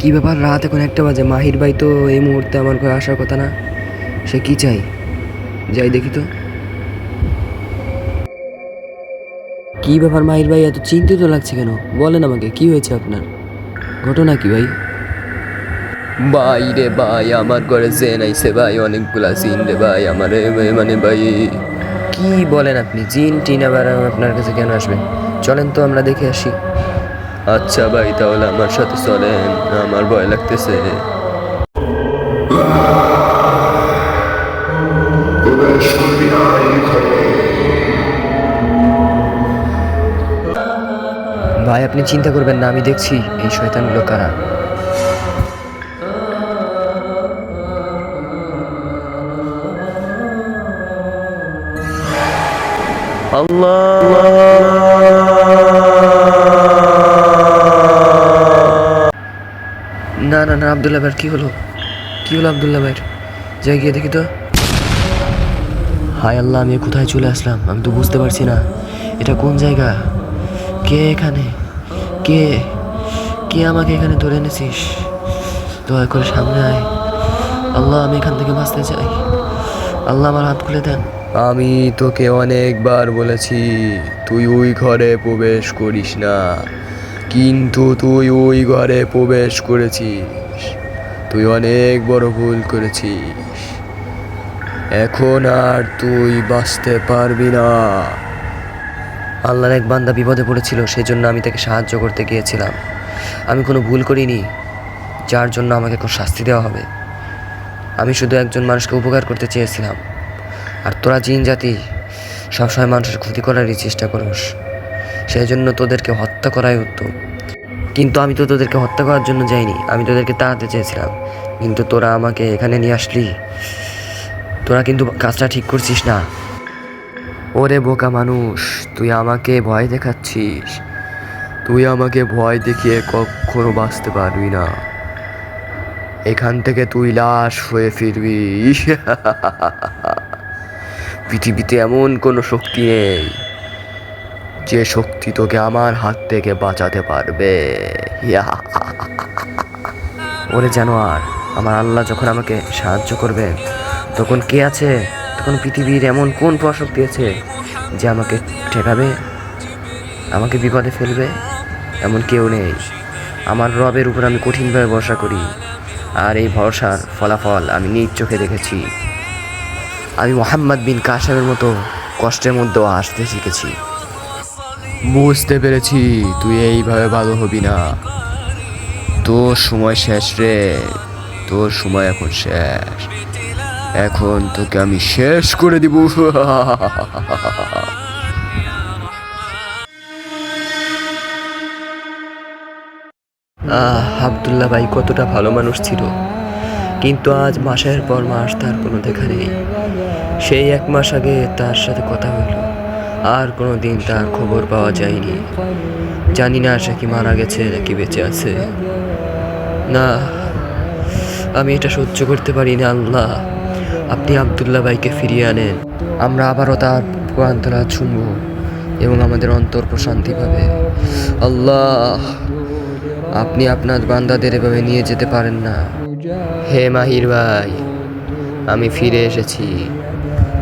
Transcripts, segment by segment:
কি ব্যাপার? রাত এখন একটা বাজে। মাহির ভাই তো এই মুহূর্তে আমার ঘরে আসার কথা না। সে কি চাই যাই দেখি তো। কি ব্যাপার মাহির ভাই? এত চিন্তিত লাগছে কেন? বলেন আমাকে কি হয়েছে আপনার? ঘটনা কি ভাই? ভাই রে ভাই আমার ঘরে জেন আইছে ভাই অনেকগুলা জিন রে ভাই আমার মানে ভাই। কি বলেন আপনি? জিন টিন আবার আপনার কাছে কেন আসবে? চলেন তো আমরা দেখে আসি। আচ্ছা ভাই তাহলে আমার সাথে চলেন। আমার ভয় লাগতেছে। ভাই আপনি চিন্তা করবেন না আমি দেখছি এই শয়তানগুলো কারা। না না না, আবদুল্লাহ ভাইয়ের কি হলো? কী হলো আবদুল্লাহ ভাইয়ের? যাই গিয়ে দেখি তো। হায় আল্লাহ, আমি কোথায় চলে আসলাম? আমি তো বুঝতে পারছি না। এটা কোন জায়গা? কে এখানে? কে কে আমাকে এখানে ধরে এনেছিস? দয়া করে সামনে আয়। আল্লাহ, আমি এখান থেকে বাঁচতে চাই। আল্লাহ, আমার হাত খুলে দেন। আমি তোকে অনেকবার বলেছি, তুই ওই ঘরে প্রবেশ করিস না। কিন্তু তুই ওই ঘরে প্রবেশ করেছিস। তুই অনেক বড় ভুল করেছিস। এখন আর তুই বাঁচতে পারবি না। আল্লাহর এক বান্দা বিপদে পড়েছিল সেই জন্য আমি তাকে সাহায্য করতে গিয়েছিলাম। আমি কোনো ভুল করিনি, যার জন্য আমাকে কোনো শাস্তি দেওয়া হবে। আমি শুধু একজন মানুষকে উপকার করতে চেয়েছিলাম। আর তোরা জিন জাতি, সবসময় মানুষের ক্ষতি করারই চেষ্টা করিস। সেই জন্য তোদেরকে হত্যা করাই হতো কিন্তু আমি তো তোদেরকে হত্যা করার জন্য যাইনি, আমি তোদেরকে তাড়াতে চেয়েছিলাম। কিন্তু তোরা আমাকে এখানে নিয়ে আসলি। তোরা কিন্তু কাজটা ঠিক করছিস না। ওরে বোকা মানুষ, তুই আমাকে ভয় দেখাচ্ছিস? তুই আমাকে ভয় দেখিয়ে কখনো বাঁচতে পারবি না। এখান থেকে তুই লাশ হয়ে ফিরবি। পৃথিবীতে এমন কোনো শক্তি নেই। যে শক্তি তোকে আমার হাত থেকে বাঁচাতে পারবে। ওরে জানোয়ার, আমার আল্লাহ যখন আমাকে সাহায্য করবেন তখন কে আছে? তখন পৃথিবীর এমন কোন প্রশক্তি আছে যে আমাকে ঠেকাবে? আমাকে বিপদে ফেলবে? এমন কেউ নেই। আমার রবের উপর আমি কঠিনভাবে ভরসা করি, আর এই ভরসার ফলাফল আমি নিজ চোখে দেখেছি। আমি মোহাম্মদ বিন কাশেমের মতো কষ্টের মধ্যেও আসতে শিখেছি। বুঝতে পেরেছি, তুই এইভাবে ভালো হবি না। তোর সময় শেষ রে, তোর সময় এখন শেষ। এখন তোকে আমি শেষ করে দিব। আহ, আবদুল্লাহ ভাই কতটা ভালো মানুষ ছিল। কিন্তু আজ মাসের পর মাস তার কোনো দেখা নেই। সেই এক মাস আগে তার সাথে কথা হইল। আর কোনো দিন তার খবর পাওয়া যায়নি। জানি না সে কি মারা গেছে নাকি বেঁচে আছে। না, আমি এটা সহ্য করতে পারি না, আল্লাহ। আপনি আবদুল্লাহ ভাইকে ফিরিয়ে আনেন। আমরা আবারও তার প্রান্তরা শুনব এবং আমাদের অন্তর প্রশান্তি পাবে। আল্লাহ, আপনি আপনার বান্দাদের এভাবে নিয়ে যেতে পারেন না। হে মাহির ভাই, আমি ফিরে এসেছি।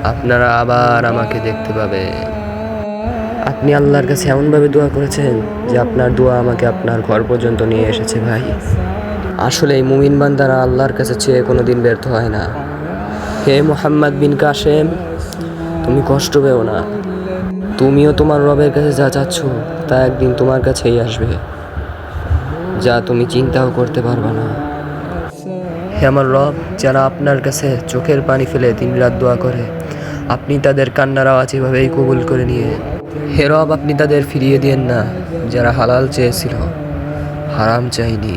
আপনারা আবার আমাকে দেখতে পাবেন। আপনি আল্লাহর কাছে এমনভাবে দোয়া করেছেন যে আপনার দোয়া আমাকে আপনার ঘর পর্যন্ত নিয়ে এসেছে ভাই। আসলে এই মুমিন বান্দারা আল্লাহর কাছে চেয়ে কোনো দিন ব্যর্থ হয় না। হে মোহাম্মদ বিন কাশেম, তুমি কষ্ট পেও না। তুমিও তোমার রবের কাছে যা চাচ্ছ তা একদিন তোমার কাছেই আসবে। যা তুমি চিন্তাও করতে পারবে না। হে আমার রব, যারা আপনার কাছে চোখের পানি ফেলে দিন রাত দোয়া করে আপনি তাদের কান্নার আওয়াজ এভাবেই কবুল করে নিয়ে হেরব আপনি তাদের ফিরিয়ে দিয়েন না, যারা হালাল চেয়েছিল, হারাম চাইনি